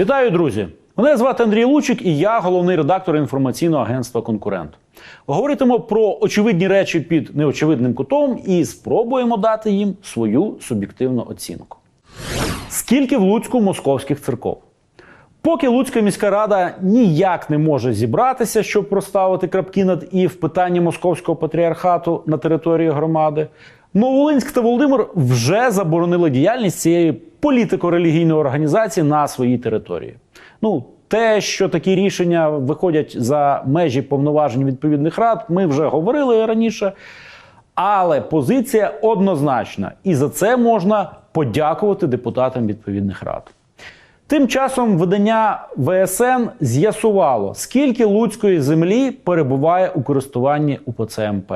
Вітаю, друзі! Мене звати Андрій Лучик, і я головний редактор інформаційного агентства Конкурент. Говоритимо про очевидні речі під неочевидним кутом і спробуємо дати їм свою суб'єктивну оцінку. Скільки в Луцьку московських церков? Поки Луцька міська рада ніяк не може зібратися, щоб проставити крапки над і в питанні московського патріархату на території громади, Нововолинськ та Володимир вже заборонили діяльність цієї політико-релігійної організації на своїй території. Ну, те, що такі рішення виходять за межі повноважень відповідних рад, ми вже говорили раніше. Але позиція однозначна, і за це можна подякувати депутатам відповідних рад. Тим часом видання ВСН з'ясувало, скільки луцької землі перебуває у користуванні УПЦ МП.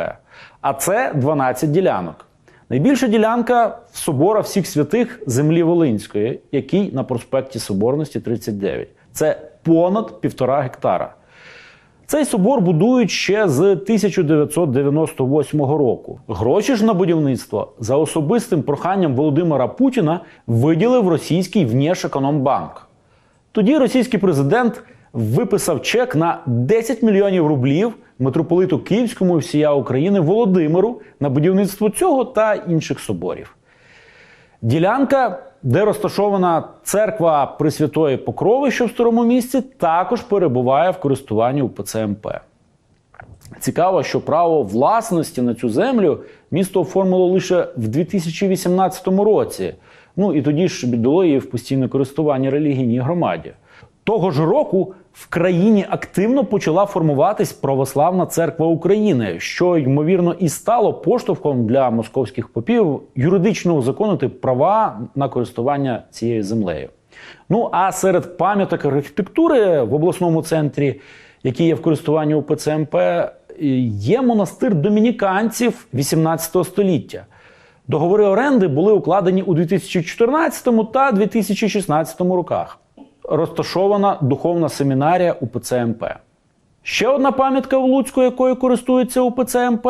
А це 12 ділянок. Найбільша ділянка собора всіх святих землі Волинської, який на проспекті Соборності 39. Це понад півтора гектара. Цей собор будують ще з 1998 року. Гроші ж на будівництво за особистим проханням Володимира Путіна виділив російський Внешекономбанк. Тоді російський президент виписав чек на 10 мільйонів рублів митрополиту Київському і всія України Володимиру на будівництво цього та інших соборів. Ділянка, де розташована церква Пресвятої Покрови, що в старому місці, також перебуває в користуванні УПЦ МП. Цікаво, що право власності на цю землю місто оформило лише в 2018 році. Ну і тоді ж віддало її в постійне користування релігійній громаді. Того ж року в країні активно почала формуватись православна церква України, що ймовірно і стало поштовхом для московських попів юридично узаконити права на користування цією землею. Ну а серед пам'яток архітектури в обласному центрі, які є в користуванні УПЦ МП, є монастир домініканців 18 століття. Договори оренди були укладені у 2014 та 2016 роках. Розташована духовна семінарія УПЦ МП. Ще одна пам'ятка в Луцьку, якою користується УПЦ МП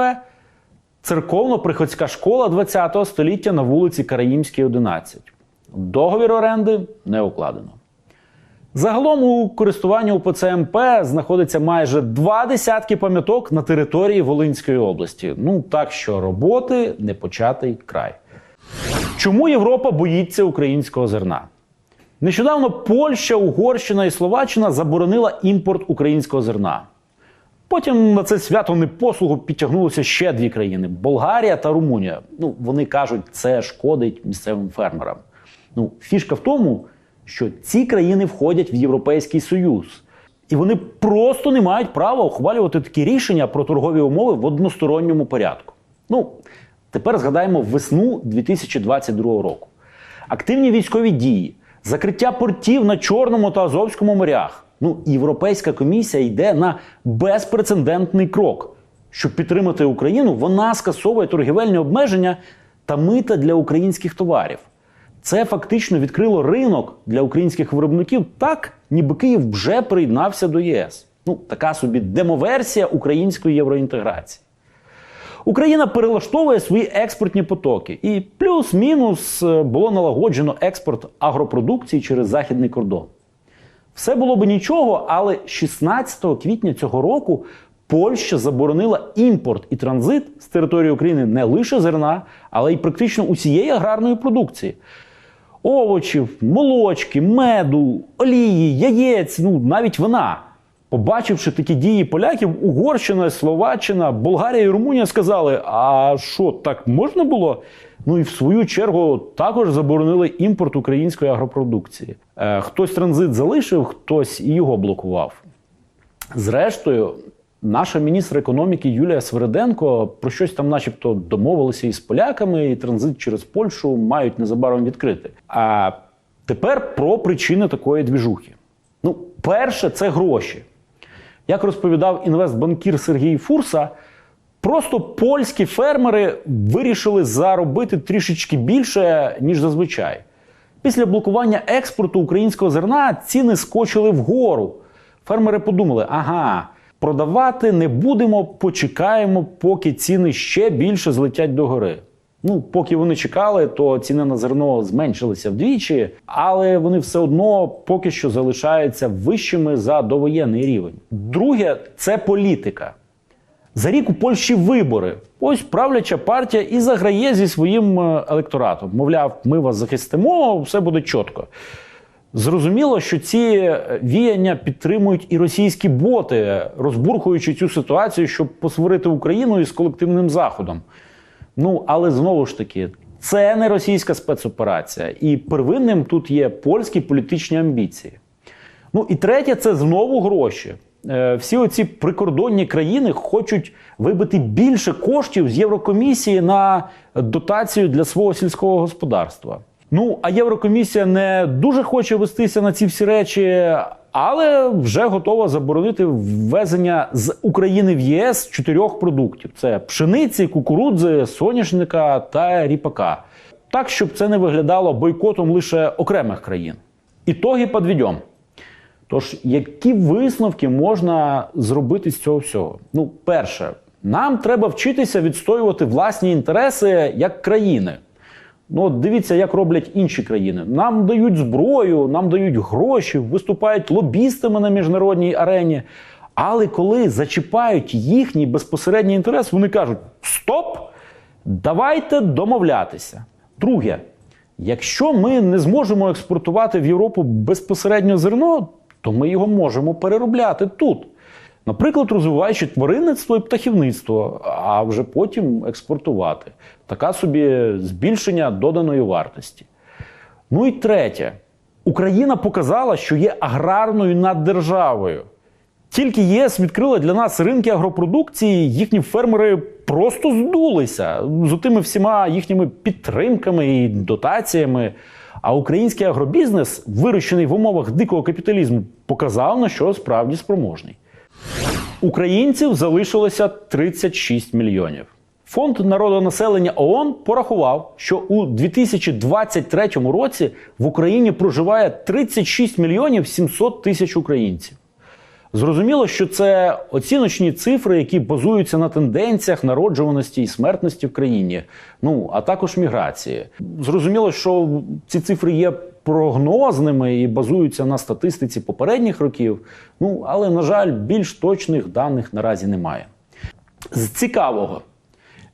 церковно-приходська школа ХХ століття на вулиці Караїмській, 11. Договір оренди не укладено. Загалом у користуванні УПЦ МП знаходиться майже два десятки пам'яток на території Волинської області. Ну так що роботи не початий край. Чому Європа боїться українського зерна? Нещодавно Польща, Угорщина і Словаччина заборонила імпорт українського зерна. Потім на це свято непослугу підтягнулося ще дві країни Болгарія та Румунія. Ну, вони кажуть, це шкодить місцевим фермерам. Ну, фішка в тому, що ці країни входять в Європейський Союз. І вони просто не мають права ухвалювати такі рішення про торгові умови в односторонньому порядку. Ну, тепер згадаємо весну 2022 року. Активні військові дії, закриття портів на Чорному та Азовському морях. Ну, Європейська комісія йде на безпрецедентний крок. Щоб підтримати Україну, вона скасовує торгівельні обмеження та мита для українських товарів. Це фактично відкрило ринок для українських виробників так, ніби Київ вже приєднався до ЄС. Ну, така собі демоверсія української євроінтеграції. Україна перелаштовує свої експортні потоки, і плюс-мінус е, було налагоджено експорт агропродукції через західний кордон. Все було би нічого, але 16 квітня цього року Польща заборонила імпорт і транзит з території України не лише зерна, але й практично усієї аграрної продукції. Овочів, молочки, меду, олії, яєць, ну навіть вина. Побачивши такі дії поляків, Угорщина, Словаччина, Болгарія і Румунія сказали: а що, так можна було? Ну і в свою чергу також заборонили імпорт української агропродукції. Е, хтось транзит залишив, хтось і його блокував. Зрештою, наша міністр економіки Юлія Свериденко про щось там, начебто, домовилися із поляками, і транзит через Польщу мають незабаром відкрити. А тепер про причини такої двіжухи. Ну, перше, це гроші. Як розповідав інвестбанкір Сергій Фурса, просто польські фермери вирішили заробити трішечки більше, ніж зазвичай. Після блокування експорту українського зерна ціни скочили вгору. Фермери подумали: ага, продавати не будемо, почекаємо, поки ціни ще більше злетять догори. Ну, поки вони чекали, то ціни на зерно зменшилися вдвічі, але вони все одно поки що залишаються вищими за довоєнний рівень. Друге це політика. За рік у Польщі вибори. Ось правляча партія і заграє зі своїм е, електоратом. Мовляв, ми вас захистимо, все буде чітко. Зрозуміло, що ці е, віяння підтримують і російські боти, розбурхуючи цю ситуацію, щоб посварити Україну із колективним заходом. Ну, але знову ж таки, це не російська спецоперація, і первинним тут є польські політичні амбіції. Ну і третє, це знову гроші. Е, Всі оці прикордонні країни хочуть вибити більше коштів з Єврокомісії на дотацію для свого сільського господарства. Ну а Єврокомісія не дуже хоче вестися на ці всі речі, але вже готова заборонити ввезення з України в ЄС чотирьох продуктів: це пшениці, кукурудзи, соняшника та ріпака. Так, щоб це не виглядало бойкотом лише окремих країн. Ітоги підведемо. Тож, які висновки можна зробити з цього всього? Ну, перше, нам треба вчитися відстоювати власні інтереси як країни. Ну, дивіться, як роблять інші країни. Нам дають зброю, нам дають гроші, виступають лобістами на міжнародній арені. Але коли зачіпають їхній безпосередній інтерес, вони кажуть: Стоп! Давайте домовлятися. Друге, якщо ми не зможемо експортувати в Європу безпосередньо зерно, то ми його можемо переробляти тут. Наприклад, розвиваючи тваринництво і птахівництво, а вже потім експортувати. Така собі збільшення доданої вартості. Ну і третє, Україна показала, що є аграрною наддержавою. Тільки ЄС відкрила для нас ринки агропродукції, їхні фермери просто здулися з тими всіма їхніми підтримками і дотаціями. А український агробізнес, вирощений в умовах дикого капіталізму, показав, на що справді спроможний. Українців залишилося 36 мільйонів. Фонд народонаселення ООН порахував, що у 2023 році в Україні проживає 36 мільйонів 700 тисяч українців. Зрозуміло, що це оціночні цифри, які базуються на тенденціях народжуваності і смертності в країні, ну а також міграції. Зрозуміло, що ці цифри є прогнозними і базуються на статистиці попередніх років. Ну але на жаль, більш точних даних наразі немає. З цікавого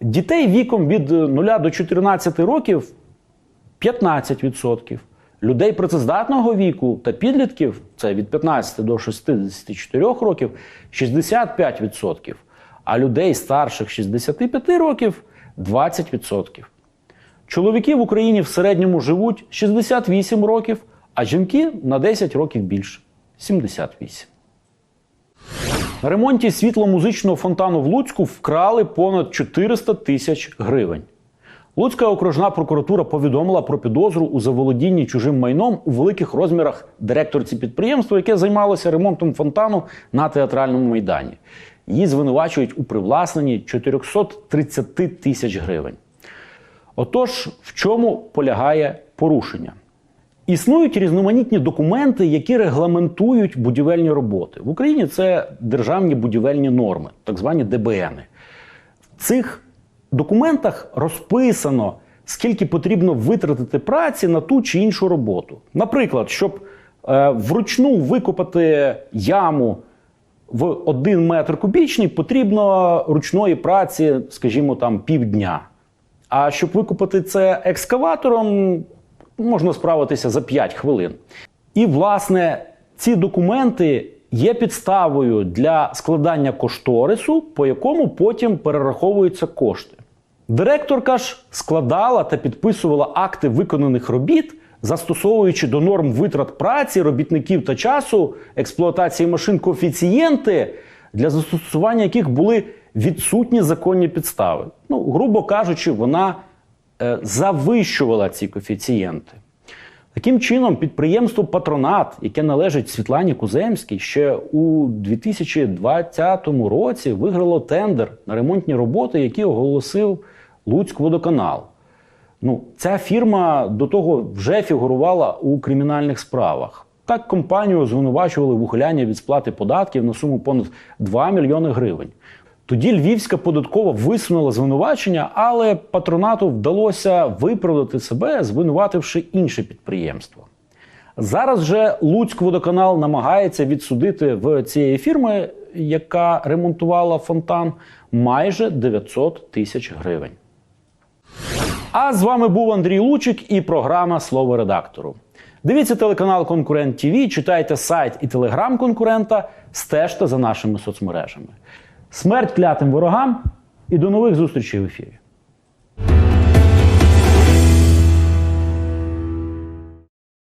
дітей віком від 0 до 14 років 15%. Людей працездатного віку та підлітків це від 15 до 64 років 65%, а людей старших 65 років 20%. Чоловіки в Україні в середньому живуть 68 років, а жінки на 10 років більше 78. На ремонті світло-музичного фонтану в Луцьку вкрали понад 400 тисяч гривень. Луцька окружна прокуратура повідомила про підозру у заволодінні чужим майном у великих розмірах директорці підприємства, яке займалося ремонтом фонтану на театральному майдані. Її звинувачують у привласненні 430 тисяч гривень. Отож, в чому полягає порушення? Існують різноманітні документи, які регламентують будівельні роботи. В Україні це державні будівельні норми, так звані ДБН. В цих документах розписано, скільки потрібно витратити праці на ту чи іншу роботу. Наприклад, щоб е, вручну викопати яму в один метр кубічний, потрібно ручної праці, скажімо, там півдня. А щоб викопати це екскаватором, можна справитися за 5 хвилин. І, власне, ці документи є підставою для складання кошторису, по якому потім перераховуються кошти. Директорка ж складала та підписувала акти виконаних робіт, застосовуючи до норм витрат праці, робітників та часу, експлуатації машин коефіцієнти, для застосування яких були відсутні законні підстави. Ну, грубо кажучи, вона е, завищувала ці коефіцієнти. Таким чином, підприємство Патронат, яке належить Світлані Куземській, ще у 2020 році виграло тендер на ремонтні роботи, які оголосив Луцькводоканал. Ну, ця фірма до того вже фігурувала у кримінальних справах. Так компанію звинувачували в ухилянні від сплати податків на суму понад 2 мільйони гривень. Тоді Львівська податкова висунула звинувачення, але патронату вдалося виправдати себе, звинувативши інше підприємство. Зараз же Луцькводоканал намагається відсудити в цієї фірми, яка ремонтувала фонтан, майже 900 тисяч гривень. А з вами був Андрій Лучик і програма Слово редактору. Дивіться телеканал Конкурент ТВ, читайте сайт і телеграм конкурента, стежте за нашими соцмережами. Смерть клятим ворогам і до нових зустрічей в ефірі.